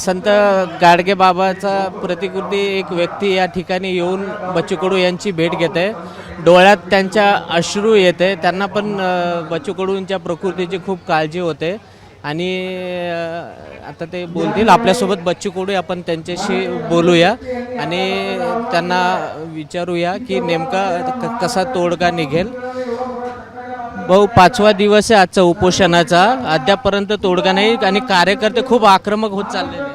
संत गाडगे बाबाचा प्रतिकृती एक व्यक्ती या ठिकाणी येऊन बच्चू कडू यांची भेट घेते. डोळ्यात त्यांच्या अश्रू येते. त्यांना पण अ, बच्चू कडूंच्या प्रकृतीची खूप काळजी होते. आणि आता ते बोलतील. आपल्यासोबत बच्चू कडू आपण त्यांच्याशी बोलूया. आणि त्यांना विचारूया की नेमका क- कसा तोडगा निघेल. भाऊ पाचवा दिवस आहे आजचा उपोषणाचा. अद्यापर्यंत तोडगा नाही आणि कार्यकर्ते खूप आक्रमक होत चाललेले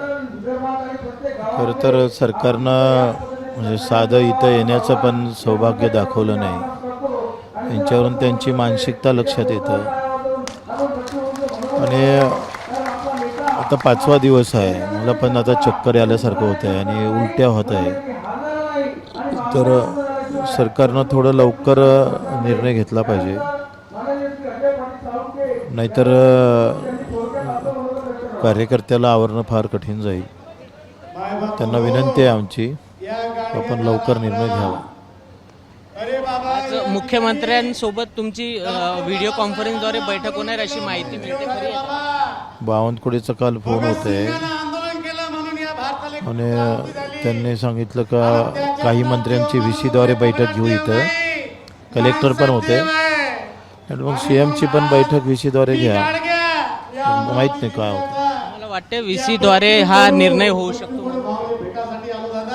खरं तर सरकारनं म्हणजे साधं इथं येण्याचं पण सौभाग्य दाखवलं नाही. त्यांच्यावरून त्यांची मानसिकता लक्षात येतं. आणि आता पाचवा दिवस आहे. मला पण आता चक्कर आल्यासारखं होत आहे आणि उलट्या होत आहे. तर सरकारनं थोडं लवकर निर्णय घेतला पाहिजे. नाहीतर कार्यकर्त्याला आवरणं फार कठीण जाईल. त्यांना विनंती आहे आमची आपण लवकर निर्णय घ्यावा. आज मुख्यमंत्र्यांसोबत तुमची व्हिडिओ कॉन्फरन्सद्वारे बैठक होणार अशी माहिती मिळते? बावनकुळीचा काल फोन होत आहे. आणि त्यांनी सांगितलं का काही मंत्र्यांची व्ही सीद्वारे बैठक घेऊ इथं. कलेक्टर पण होते. मग सी एमची पण बैठक व्ही सीद्वारे घ्या. माहीत नाही काय होतं मला वाटते व्ही सीद्वारे हा निर्णय होऊ शकतो.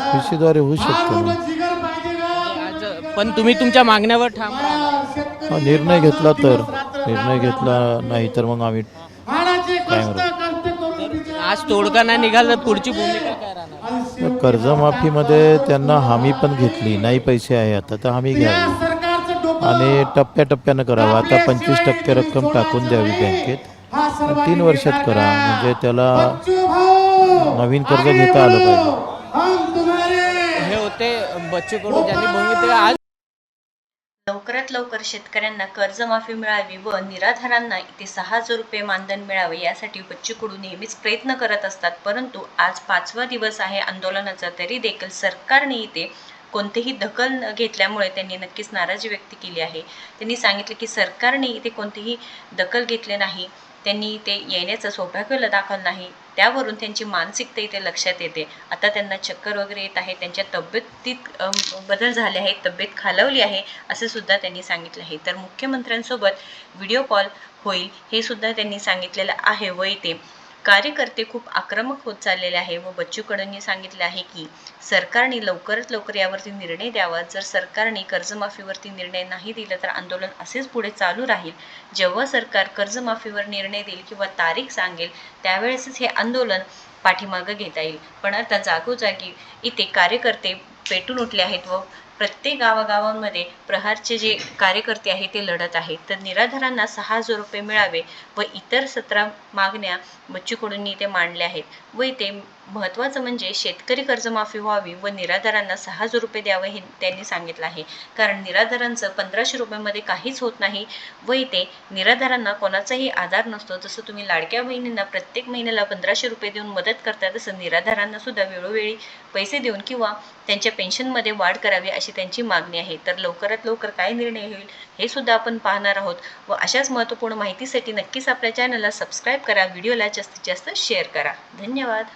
व्ही सीद्वारे होऊ शकतो. ना आज पण तुम्ही तुमच्या मागण्यावर ठाम राहा. हा निर्णय घेतला तर. निर्णय घेतला नाही तर मग आम्ही आज तोडगा नाही निघाला तर पुढची भूमिका काय राहणार? तर कर्जमाफीमध्ये त्यांना हमी पण घेतली नाही पैसे आहे आता तर हमी घ्यावी. आणि टप्प्याटप्प्यानं करावं. आता पंचवीस टक्के रक्कम टाकून द्यावी बँकेत. तीन वर्षात करा. म्हणजे त्याला नवीन कर्ज घेता आलं पाहिजे. हे होते बच्चू कडू ज्यांनी भूमिका आज लवकरात लवकर शेतकऱ्यांना कर्जमाफी मिळावी व निराधारांना इथे सहा हजार रुपये मानधन मिळावे यासाठी बच्चू कडू नेहमीच प्रयत्न करत असतात. परंतु आज पाचवा दिवस आहे. आंदोलनाचा तरी देखील सरकारने इथे कोणतेही दखल न घेतल्यामुळे त्यांनी नक्कीच नाराजी व्यक्त केली आहे. त्यांनी सांगितले की सरकारने इथे कोणतीही दखल घेतले नाही. त्यांनी ते येण्याचं सौभाग्य दाखल नाही. त्यावरून त्यांची मानसिकता इथे लक्षात येते. आता त्यांना चक्कर वगैरे येत आहे. त्यांच्या तब्येतीत बदल झाले आहेत. तब्येत खालावली आहे असे सुद्धा त्यांनी सांगितले आहे. तर मुख्यमंत्र्यांसोबत व्हिडिओ कॉल होईल हे सुद्धा त्यांनी सांगितलेलं आहे. व इथे कार्यकर्ते खूप आक्रमक होत चाललेले आहे व बच्चू कडूंनी सांगितले आहे की सरकारने लवकरात लवकर यावरती निर्णय द्यावा. जर सरकारने कर्जमाफीवरती निर्णय नाही दिला तर आंदोलन असेच पुढे चालू राहील. जेव्हा सरकार कर्जमाफीवर निर्णय देईल किंवा तारीख सांगेल त्यावेळेसच हे आंदोलन पाठीमागं घेता येईल. पण आता जागोजागी इथे कार्यकर्ते पेटून उठले आहेत व प्रत्येक गावागावांमध्ये प्रहारचे जे कार्यकर्ते आहेत ते लढत आहेत. तर निराधारांना सहा हजार रुपये मिळावे व इतर सतरा मागण्या बच्चूकडूंनी ते मांडल्या आहेत. व इथे महत्त्वाचं म्हणजे शेतकरी कर्जमाफी व्हावी व निराधारांना सहा हजार रुपये द्यावे हे त्यांनी सांगितलं आहे. कारण निराधारांचं पंधराशे रुपयामध्ये काहीच होत नाही व इथे निराधारांना कोणाचाही आधार नसतो. जसं तुम्ही लाडक्या बहिणींना प्रत्येक महिन्याला पंधराशे रुपये देऊन मदत करता तसं निराधारांना सुद्धा वेळोवेळी पैसे देऊन किंवा त्यांच्या पेन्शनमध्ये वाढ करावी अशी अशी त्यांची मागणी आहे. तर लवकरात लवकर काय निर्णय होईल हे सुद्धा आपण पाहणार आहोत. व अशाच महत्त्वपूर्ण माहितीसाठी नक्कीच आपल्या चॅनलला सबस्क्राईब करा व्हिडिओला जास्तीत जास्त शेअर करा. धन्यवाद.